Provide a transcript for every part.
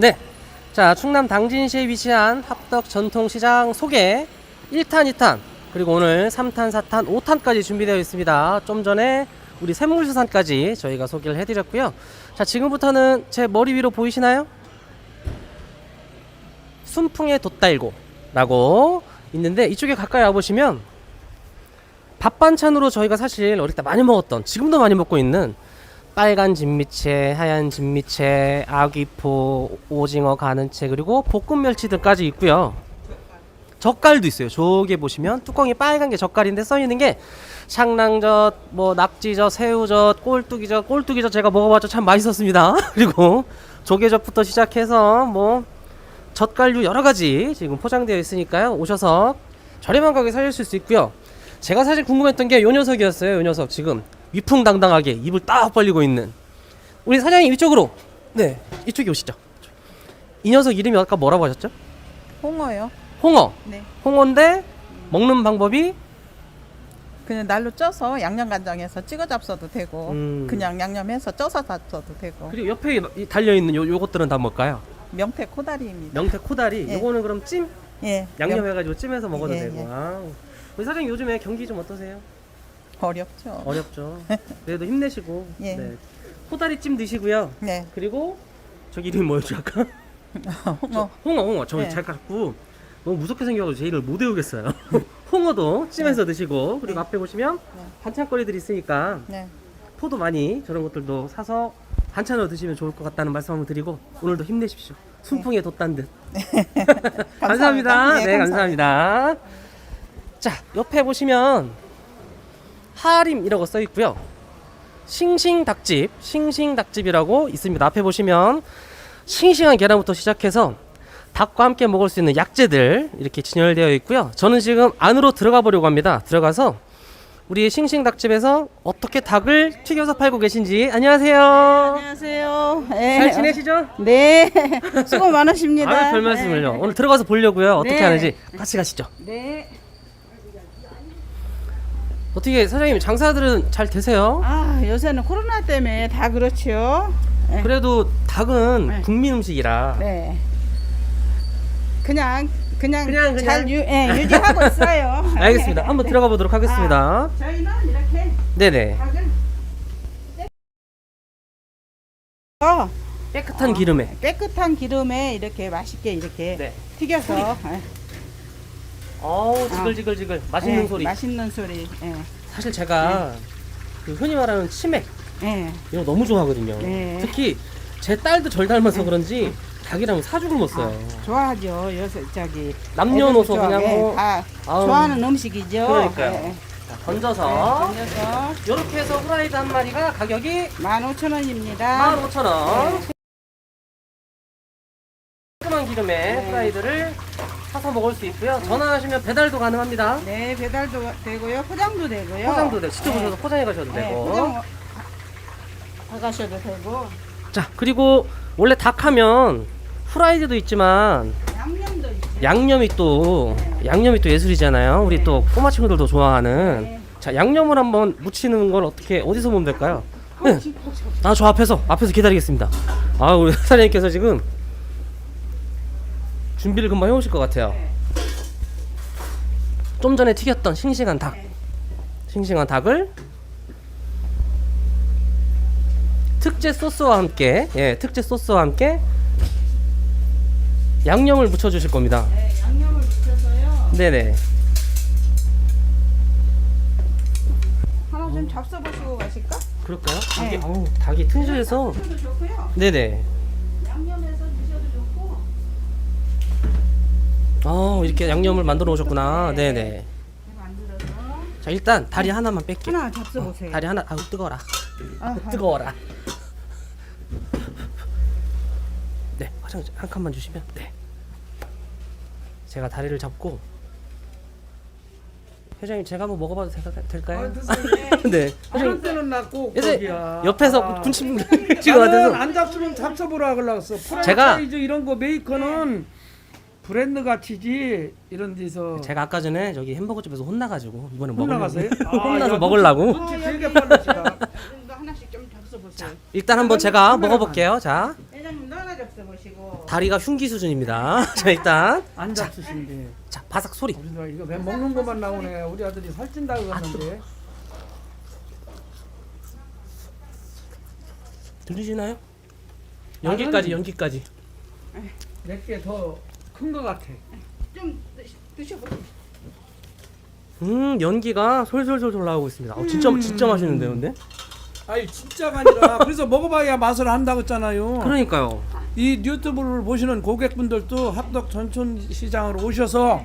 네. 자, 충남 당진시에 위치한 합덕 전통시장 소개 1탄, 2탄, 그리고 오늘 3탄, 4탄, 5탄까지 준비되어 있습니다. 좀 전에 우리 샘물수산까지 저희가 소개를 해드렸고요. 자, 지금부터는 제 머리 위로 보이시나요? 순풍의 돛달고라고 있는데 이쪽에 가까이 와보시면 밥 반찬으로 저희가 사실 어릴 때 많이 먹었던 지금도 많이 먹고 있는 빨간 진미채, 하얀 진미채, 아귀포, 오징어 가는채 그리고 볶음 멸치들까지 있고요. 젓갈도 있어요. 저기 보시면 뚜껑이 빨간 게 젓갈인데 써 있는 게 샹랑젓, 뭐 낙지젓, 새우젓, 꼴뚜기젓, 꼴뚜기젓 제가 먹어봤죠. 참 맛있었습니다. 그리고 조개젓부터 시작해서 뭐 젓갈류 여러 가지 지금 포장되어 있으니까요. 오셔서 저렴한 가격에 사실 수 있고요. 제가 사실 궁금했던 게 요 녀석이었어요. 요 녀석 지금 위풍당당하게 입을 딱 벌리고 있는 우리 사장님 이쪽으로 네 이쪽에 오시죠. 이 녀석 이름이 아까 뭐라고 하셨죠? 홍어요. 홍어. 네. 홍어인데 먹는 방법이 그냥 날로 쪄서 양념간장에서 찍어 잡숴도 되고 음. 그냥 양념해서 쪄서 잡숴도 되고 그리고 옆에 달려 있는 요 요것들은 다 뭘까요? 명태 코다리입니다. 명태 코다리. 예. 요거는 그럼 찜 예. 양념해가지고 찜해서 먹어도 예, 되고. 예. 아. 우리 사장님 요즘에 경기 좀 어떠세요? 명- 어렵죠. 어렵죠. 그래도 힘내시고. 예. 네. 코다리 찜 드시고요. 네. 그리고 저기 이름이 뭐였죠 아까? 홍어. 홍어 홍어 저 네. 잘 갖고 너무 무섭게 생겨가지고 제 이름을 못 외우겠어요 홍어도 찜해서 드시고 그리고 네. 앞에 보시면 네. 반찬거리들이 있으니까 네. 포도 많이 저런 것들도 사서 반찬으로 드시면 좋을 것 같다는 말씀 한번 드리고 오늘도 힘내십시오 순풍에 돛단 듯 감사합니다 네, 네 감사합니다 자 옆에 보시면 하림이라고 써 있고요 싱싱닭집 싱싱닭집이라고 있습니다 앞에 보시면 싱싱한 계란부터 시작해서 닭과 함께 먹을 수 있는 약재들 이렇게 진열되어 있고요. 저는 지금 안으로 들어가 보려고 합니다. 들어가서 우리 싱싱닭집에서 어떻게 닭을 튀겨서 팔고 계신지 안녕하세요. 안녕하세요. 네. 잘 지내시죠? 네. 수고 많으십니다. 아유 별 말씀을요. 오늘 들어가서 보려고요. 어떻게 네. 하는지 같이 가시죠. 네. 어떻게 사장님 장사들은 잘 되세요? 아, 요새는 코로나 때문에 다 그렇죠. 네. 그래도 닭은 네. 국민 음식이라 네. 그냥 그냥, 그냥, 그냥. 잘 유, 예, 유지하고 있어요. 알겠습니다. 한번 들어가 보도록 하겠습니다. 아, 저희는 이렇게 네네. 닭을 어, 깨끗한 기름에. 깨끗한 기름에 이렇게 맛있게 이렇게 네. 튀겨서 예. 어우 지글지글지글 맛있는 예, 소리. 맛있는 소리. 예. 사실 제가 그 흔히 말하는 치맥 예. 이거 너무 좋아하거든요. 네. 특히 제 딸도 절 닮아서 그런지 닭이랑 사죽을 못 써요. 좋아하죠. 요새 저기 남녀노소 애들도 그냥 좋아- 뭐 예, 다 아우, 좋아하는 음식이죠. 그러니까요. 예. 자, 던져서 네, 던져서 이렇게 해서 후라이드 한 마리가 가격이 15,000원입니다. 15,000원. 깔끔한 기름에 네. 후라이드를 사서 먹을 수 있고요. 전화하시면 배달도 가능합니다. 네, 배달도 되고요. 포장도 되고요. 포장도 되고 직접 네. 오셔서 포장해 가셔도 네, 되고. 포장 가셔도 되고 자 그리고 원래 닭 하면 후라이드도 있지만 양념도 있죠. 양념이 또 양념이 또 예술이잖아요. 우리 네. 또 꼬마 친구들도 좋아하는. 네. 자 양념을 한번 묻히는 걸 어떻게 어디서 보면 될까요? 네. 어, 혹시 아저 앞에서 앞에서 기다리겠습니다. 아 우리 사장님께서 지금 준비를 금방 해오실 것 같아요. 네. 좀 전에 튀겼던 싱싱한 닭, 네. 싱싱한 닭을 특제 소스와 함께 예 특제 소스와 함께 양념을 묻혀 주실 겁니다. 네, 양념을 묻혀서요. 네네. 하나 좀 잡숴 보시고 가실까? 그럴까요? 닭이 네. 어우 닭이 튼실해서 도 좋고요. 네네. 양념해서 드셔도 좋고. 어 이렇게 양념을 만들어 오셨구나. 네. 네네. 만들어서 자 일단 다리 하나만 뺄게요. 하나 잡숴 보세요. 다리 하나 아우 뜨거워라. 아하. 뜨거워라. 네 화장실 한 칸만 주시면 네. 제가 다리를 잡고 회장님 제가 한번 먹어봐도 될- 될까요? 네. 그럴 회장님 때는 낫고 이제 거기야. 옆에서 아. 군침 지금 나는 같아서 안 잡수면 잡숴보라 그러겠어. 제가- 프랜차이즈 이런 거 메이커는 브랜드 가치지 이런 데서 제가 아까 전에 저기 햄버거 집에서 혼나가지고 이번에 먹으려고 혼나가세요? 혼나서 야, 먹으려고 눈치 되게 빠르시다. 이거 하나씩 좀 잡숴 보세요. 일단 한번 제가 먹어볼게요. 자, 회장님 너 하나 잡숴 보시고. 다리가 흉기 수준입니다. 자 일단 안 잡수신데. 자 바삭 소리. 우리가 이거 왜 먹는 것만 나오네. 우리 아들이 살찐다 그러는데. 들리시나요? 연기까지 연기까지. 몇 개 더 큰것 같아. 좀 드시- 드셔보세요. 음 연기가 솔솔솔솔 나오고 있습니다. 어, 진짜 진짜 맛있는데요, 근데? 아니 진짜가 아니라 그래서 먹어봐야 맛을 안다고 했잖아요. 그러니까요. 이 유튜브를 보시는 고객분들도 합덕 전촌 시장으로 오셔서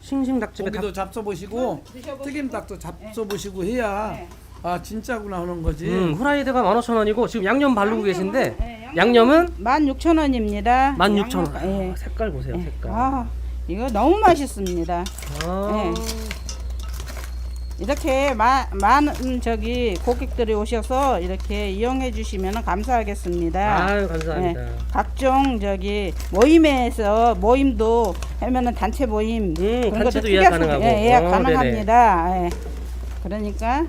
싱싱 닭집에 닭 고기도 잡숴보시고 드셔보시고. 튀김 닭도 잡숴보시고 해야 네. 아 진짜구나 하는 거지. 음, 후라이드가 15,000원이고 지금 양념 바르고 계신데 네, 양념은 16,000원입니다. 16,000원. 예. 아, 색깔 보세요, 색깔. 아, 이거 너무 맛있습니다. 아. 이렇게 마, 많은 저기 고객들이 오셔서 이렇게 이용해 주시면 감사하겠습니다. 아유, 감사합니다. 네, 각종 저기 모임에서 모임도 하면은 단체 모임 음, 그런 단체도 것도 예약 가능하고. 예, 예약 어, 가능합니다. 예. 그러니까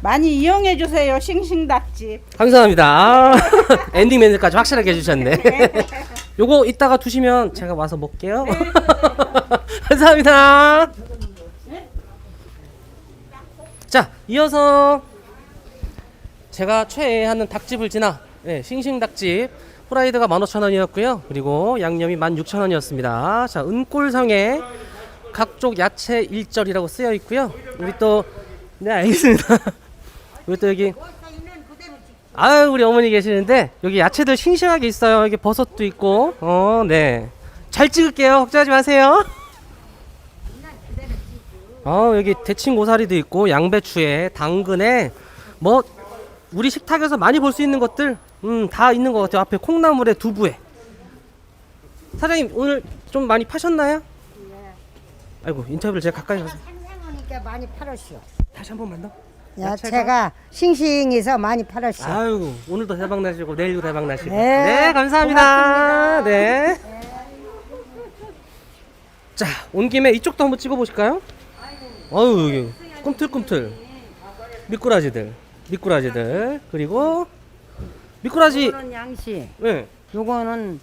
많이 이용해 주세요. 싱싱닭집. 감사합니다. 아, 엔딩 멘트까지 확실하게 해주셨네. 요거 이따가 두시면 제가 와서 먹게요. 감사합니다. 자, 이어서 제가 최애하는 닭집을 지나 네, 싱싱 닭집 후라이드가 15,000원이었고요. 그리고 양념이 16,000원이었습니다. 자, 은골성에 각종 야채 일절이라고 쓰여 있고요. 우리 또 네, 알겠습니다. 또 여기 아유 우리 어머니 계시는데 여기 야채들 싱싱하게 있어요. 여기 버섯도 있고 어 네. 잘 찍을게요. 걱정하지 마세요. 어 여기 데친 고사리도 있고 양배추에 당근에 뭐 우리 식탁에서 많이 볼 수 있는 것들 음 다 있는 것 같아요. 앞에 콩나물에 두부에 사장님 오늘 좀 많이 파셨나요? 아이고 인터뷰를 제가 가까이 가서 생생하니까 많이 팔았어. 다시 한 번만 더. 야채가 싱싱해서 많이 팔았어. 아유 오늘도 대박 나시고 내일도 대박 나시고 네, 네 감사합니다 네. 네자 온 김에 이쪽도 한번 찍어 보실까요? 아유 여기 꿈틀꿈틀 미꾸라지들 미꾸라지들 그리고 미꾸라지 이거는 양식. 네 요거는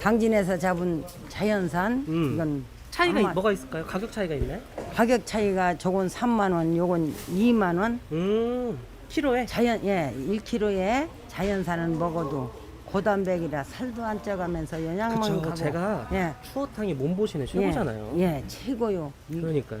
당진에서 잡은 자연산. 음. 이건 차이가 아마- 뭐가 있을까요? 가격 차이가 있나요? 가격 차이가 저건 3만 원, 요건 2만 원. 음 키로에 자연 예, 1kg에 자연산은 먹어도 고단백이라 살도 안 쪄가면서 영양만 그쵸 가고. 제가 예. 추어탕이 몸보신에 최고잖아요 예, 예, 최고요. 이- 그러니까요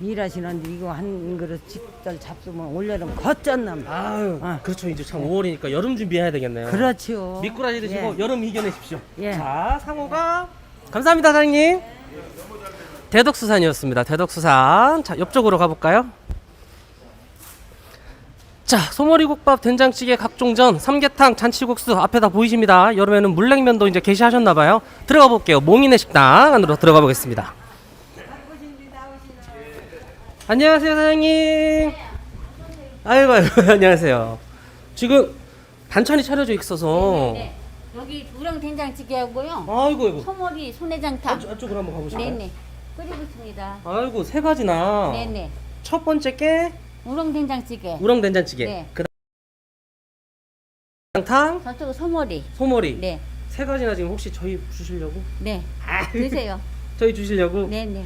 일하시는데 이거 한 그릇 집들 잡수면 올여름 거쩐남. 아유 아. 그렇죠 이제 참 5월이니까 여름 준비해야 되겠네요 그렇지요. 미꾸라지 드시고 예. 여름 이겨내십시오. 예. 자, 상호가 감사합니다, 사장님. 대덕수산이었습니다. 대덕수산. 자, 옆쪽으로 가볼까요? 자, 소머리국밥, 된장찌개, 각종전, 삼계탕, 잔치국수 앞에 다 보이십니다. 여름에는 물냉면도 이제 게시하셨나봐요. 들어가 볼게요. 몽인의 식당 안으로 들어가 보겠습니다. 안녕하세요, 사장님. 아이고, 아이고, 안녕하세요. 지금 반찬이 차려져 있어서 네. 여기 우렁 된장찌개 하고요. 아이고 아이고 소머리 소내장탕. 안쪽, 안쪽으로 한번 가보실까요? 네네. 끓이고 있습니다. 아이고 세 가지나 네네. 첫 번째 게 우렁 된장찌개. 우렁 된장찌개 네. 그다음 탕 저쪽 소머리. 소머리 네. 세 가지나 지금 혹시 저희 주시려고 네. 드세요. 저희 주시려고 네네.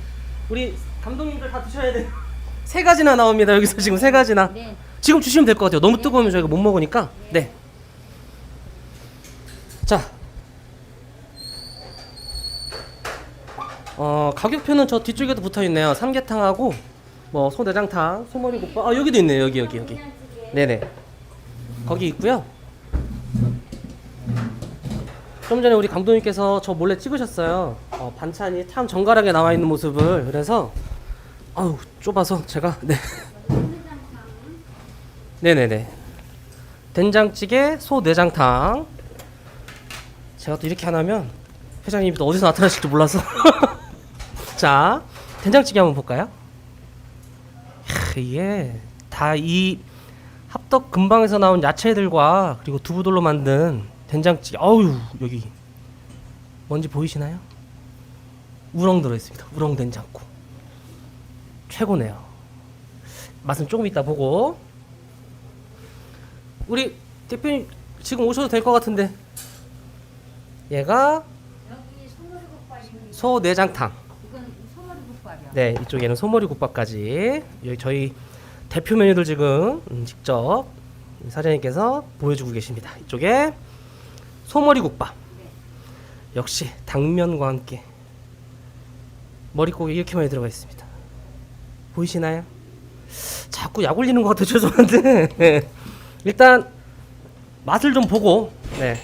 우리 감독님들 다 드셔야 돼요 세 가지나 나옵니다 여기서 지금 세 가지나 네. 지금 주시면 될 것 같아요 너무 뜨거우면 저희가 못 먹으니까 네. 어, 가격표는 저 뒤쪽에도 붙어 있네요. 삼계탕하고 뭐 소내장탕, 소머리 국밥. 아, 여기도 있네요. 여기 여기 여기. 네 네. 거기 있고요. 좀 전에 우리 감독님께서 저 몰래 찍으셨어요. 어, 반찬이 참 정갈하게 나와 있는 모습을. 그래서 아우, 좁아서 제가 네. 네 네 네. 된장찌개, 소내장탕. 제가 또 이렇게 하나면 회장님이 또 어디서 나타나실지 몰라서. 자, 된장찌개 한번 볼까요? 야, 이게 다 이 합덕 근방에서 나온 야채들과 그리고 두부들로 만든 된장찌개. 어우, 여기 뭔지 보이시나요? 우렁 들어 있습니다. 우렁 된장국. 최고네요. 맛은 조금 이따 보고. 우리 대표님 지금 오셔도 될 것 같은데 얘가 소 내장탕. 이건 소머리 국밥이요. 네, 이쪽에는 소머리 국밥까지. 여기 저희 대표 메뉴들 지금 음, 직접 사장님께서 보여주고 계십니다. 이쪽에 소머리 국밥. 역시 당면과 함께 머릿고기 이렇게 많이 들어가 있습니다. 보이시나요? 자꾸 약 올리는 것 같아 죄송한데 네. 일단 맛을 좀 보고 네.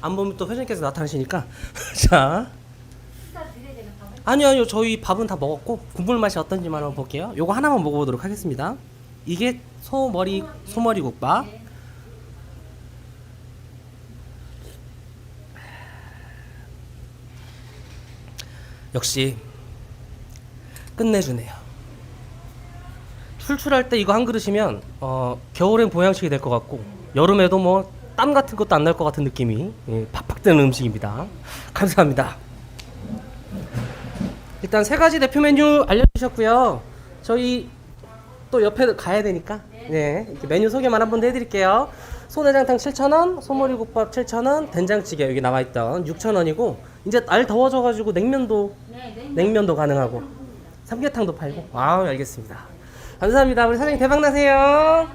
안 보면 또 회장님께서 나타나시니까 자 아니요 아니요. 저희 밥은 다 먹었고 국물 맛이 어떤지만 한번 볼게요. 요거 하나만 먹어보도록 하겠습니다. 이게 소머리 소머리 국밥. 역시 끝내주네요. 출출할 때 이거 한 그릇이면 어, 겨울엔 보양식이 될 것 같고 여름에도 뭐 땀 같은 것도 안 날 것 같은 느낌이 예, 팍팍 드는 음식입니다. 감사합니다 일단 세 가지 대표 메뉴 알려주셨고요. 저희 또 옆에 가야 되니까 네 이렇게 메뉴 소개만 한 번 더 해드릴게요. 소내장탕 7,000원, 소머리국밥 7,000원, 된장찌개 여기 나와 있던 6,000원이고 이제 날 더워져가지고 냉면도 냉면도 가능하고 삼계탕도 팔고 아 알겠습니다. 감사합니다. 우리 사장님 대박 나세요.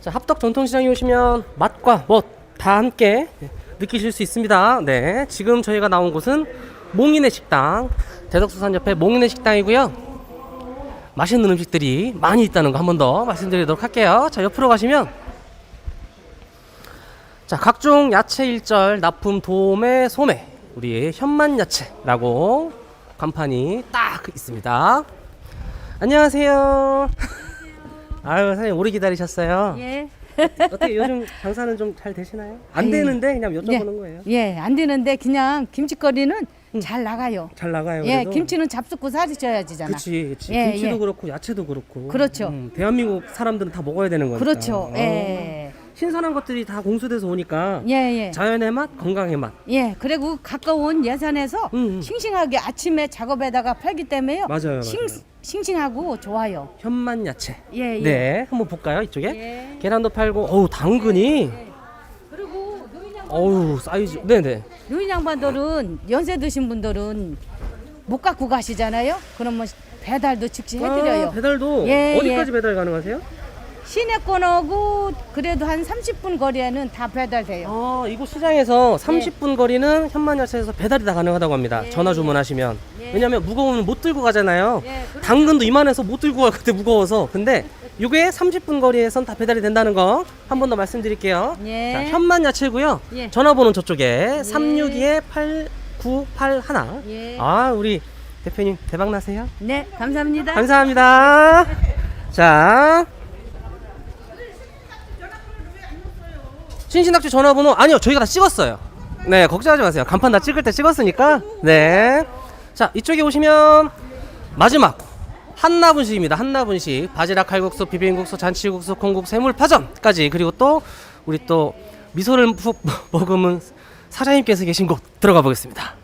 자 합덕 전통시장에 오시면 맛과 멋 다 함께 느끼실 수 있습니다. 네, 지금 저희가 나온 곳은 몽인의 식당 대덕수산 옆에 몽인의 식당이고요. 맛있는 음식들이 많이 있다는 거 한 번 더 말씀드리도록 할게요. 자 옆으로 가시면 자 각종 야채 일절 납품 도매 소매 우리 현만 야채라고 간판이 딱 있습니다. 안녕하세요. 아유 사장님 오래 기다리셨어요. 예. 어떻게 요즘 장사는 좀 잘 되시나요? 안 되는데 그냥 여쭤보는 거예요. 예, 안 되는데 그냥 김치거리는 잘 나가요. 잘 나가요. 예, 그래도? 김치는 잡숫고 살이 쪄야지잖아. 그치, 그치. 예, 김치도 예. 그렇고 야채도 그렇고. 그렇죠. 음, 대한민국 사람들은 다 먹어야 되는 거니까. 그렇죠. 어. 예. 신선한 것들이 다 공수돼서 오니까 예, 예. 자연의 맛, 건강의 맛. 예, 그리고 가까운 예산에서 음, 음. 싱싱하게 아침에 작업에다가 팔기 때문에요. 맞아요, 싱, 맞아요. 싱싱하고 좋아요. 현만 야채. 예, 예. 네, 한번 볼까요? 이쪽에 예. 계란도 팔고, 어우 당근이, 그리고 노인 양반, 어우 사이즈. 네네. 노인 양반들은 연세 드신 분들은 못 갖고 가시잖아요. 그러면 배달도 즉시 해드려요. 아, 배달도 예, 어디까지 예. 배달 가능하세요? 시내권하고 그래도 한 30분 거리에는 다 배달돼요. 아, 이곳 시장에서 예. 30분 거리는 현만야채에서 배달이 다 가능하다고 합니다. 전화 주문하시면. 예. 왜냐면 무거우면 못 들고 가잖아요. 예. 당근도 이만해서 못 들고 갈 그때 무거워서. 근데 이게 30분 거리에선 다 배달이 된다는 거 한 번 더 말씀드릴게요. 예. 자, 현만 야채고요. 예. 전화번호는 저쪽에 362-8981. 예. 아, 우리 대표님 대박 나세요. 네, 감사합니다. 감사합니다. 자. 신신낙지 전화번호 아니요 저희가 다 찍었어요. 네 걱정하지 마세요. 간판 다 찍을 때 찍었으니까. 네. 자 이쪽에 오시면 마지막 한나분식입니다. 한나분식 바지락 칼국수, 비빔국수, 잔치국수, 콩국, 해물파전까지 그리고 또 우리 또 미소를 푹 머금은 사장님께서 계신 곳 들어가 보겠습니다.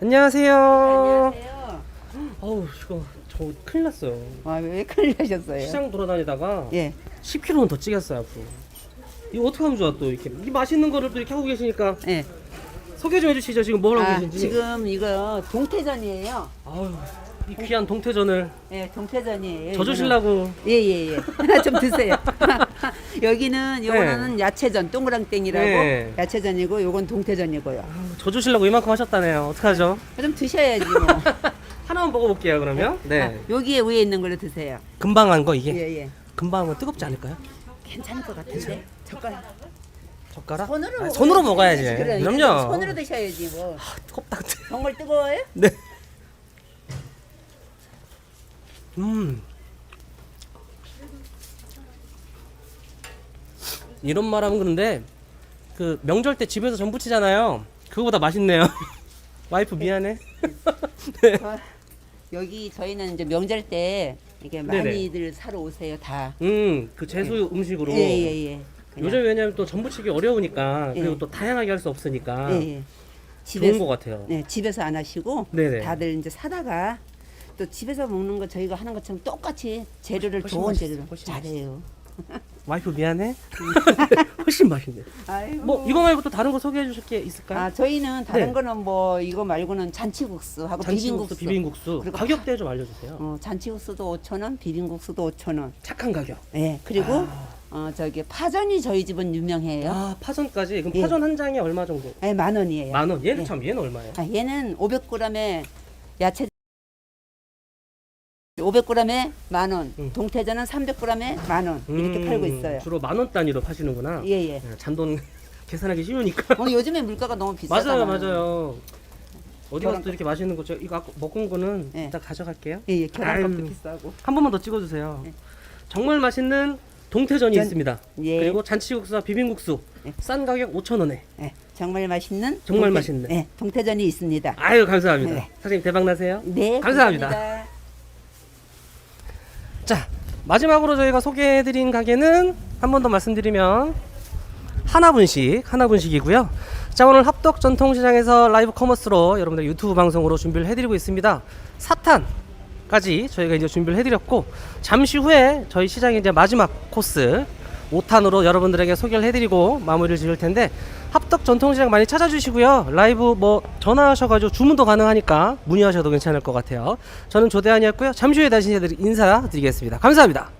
안녕하세요. 어우 이거 저 큰일 났어요. 아 왜 큰일 나셨어요? 시장 돌아다니다가 예. 10kg는 더 찌겠어요 앞으로. 이거 어떻게 하면 좋아 또 이렇게 이 맛있는 거를 또 이렇게 하고 계시니까 예. 소개 좀 해주시죠 지금 뭘 하고 아, 계신지. 지금 이거 동태전이에요. 아유 이 귀한 동태전을 예, 동태전이에요. 져주시려고 예예예. 하나 좀 드세요. 여기는 요거는 야채전 동그랑땡이라고 네. 야채전이고 요건 동태전이고요. 져주시려고 이만큼 하셨다네요. 어떡하죠? 좀 드셔야지 뭐. 하나만 먹어볼게요 그러면. 네. 아, 여기에 위에 있는 걸로 드세요. 금방 한 거 이게. 예예. 금방 한건 뜨겁지 않을까요? 괜찮을 것 같은데. 젓가락. 젓가락? 손으로 아, 손으로 먹어야지. 그래, 그럼요. 손으로 드셔야지 뭐. 뜨겁다 근데. 정말 뜨거워요? 네. 음. 이런 말하면 그런데 그 명절 때 집에서 전 부치잖아요. 그거보다 맛있네요. 와이프 미안해. 네. 아, 여기 저희는 이제 명절 때 이게 네네. 많이들 사러 오세요 다. 음, 그 제수 음식으로. 예예예. 요즘 왜냐면 또 전부치기 어려우니까 그리고 예. 또 다양하게 할 수 없으니까 예, 예. 좋은 것 같아요. 네, 집에서 안 하시고 네네. 다들 이제 사다가 또 집에서 먹는 거 저희가 하는 것처럼 똑같이 재료를 훨씬 좋은 맛있어요, 재료로 훨씬 잘해요. 와이프 미안해. 훨씬 맛있네. 아이고. 뭐 이거 말고 또 다른 거 소개해 주실 게 있을까요? 아 저희는 다른 네. 거는 뭐 이거 말고는 잔치국수하고 잔치국수, 비빔국수. 비빔국수. 그리고 가격대 좀 알려주세요. 어, 잔치국수도 5천 원, 비빔국수도 5천 원. 착한 가격. 예. 그리고 어 저기 파전이 저희 집은 유명해요. 아 파전까지. 그럼 예. 파전 한 장에 얼마 정도? 예, 만 원이에요. 만 원. 얘는 예. 참 얘는 얼마예요? 아, 얘는 500g에 야채 500g에 만 원, 음. 동태전은 300g에 만 원 이렇게 음, 팔고 있어요. 주로 만 원 단위로 파시는구나. 예, 예. 예, 잔돈 계산하기 쉬우니까. 오늘 요즘에 물가가 너무 비싸잖아요. 맞아요, 맞아요. 어디 가서 또 이렇게 맛있는 거, 저 이거 아까 먹은 거는 예. 이따 가져갈게요. 예, 예. 계란값도 아유. 비싸고. 한 번만 더 찍어주세요. 네. 정말 맛있는 동태전이 전- 있습니다. 예. 그리고 잔치국수와 비빔국수 네. 싼 가격 5천 원에. 예. 정말 맛있는 정말 맛있는. 예, 동태전이 있습니다. 아유 감사합니다. 네. 사장님 대박 나세요. 네, 감사합니다. 감사합니다. 자 마지막으로 저희가 소개해드린 가게는 한 번 더 말씀드리면 하나분식 하나분식이고요. 자 오늘 합덕 전통시장에서 라이브 커머스로 여러분들 유튜브 방송으로 준비를 해드리고 있습니다. 사탄까지 저희가 이제 준비를 해드렸고 잠시 후에 저희 시장의 이제 마지막 코스 5탄으로 여러분들에게 소개를 해드리고 마무리를 지을 텐데 합덕 전통시장 많이 찾아주시고요. 라이브 뭐 전화하셔가지고 주문도 가능하니까 문의하셔도 괜찮을 것 같아요. 저는 조대한이었고요. 잠시 후에 다시 인사드리겠습니다. 감사합니다.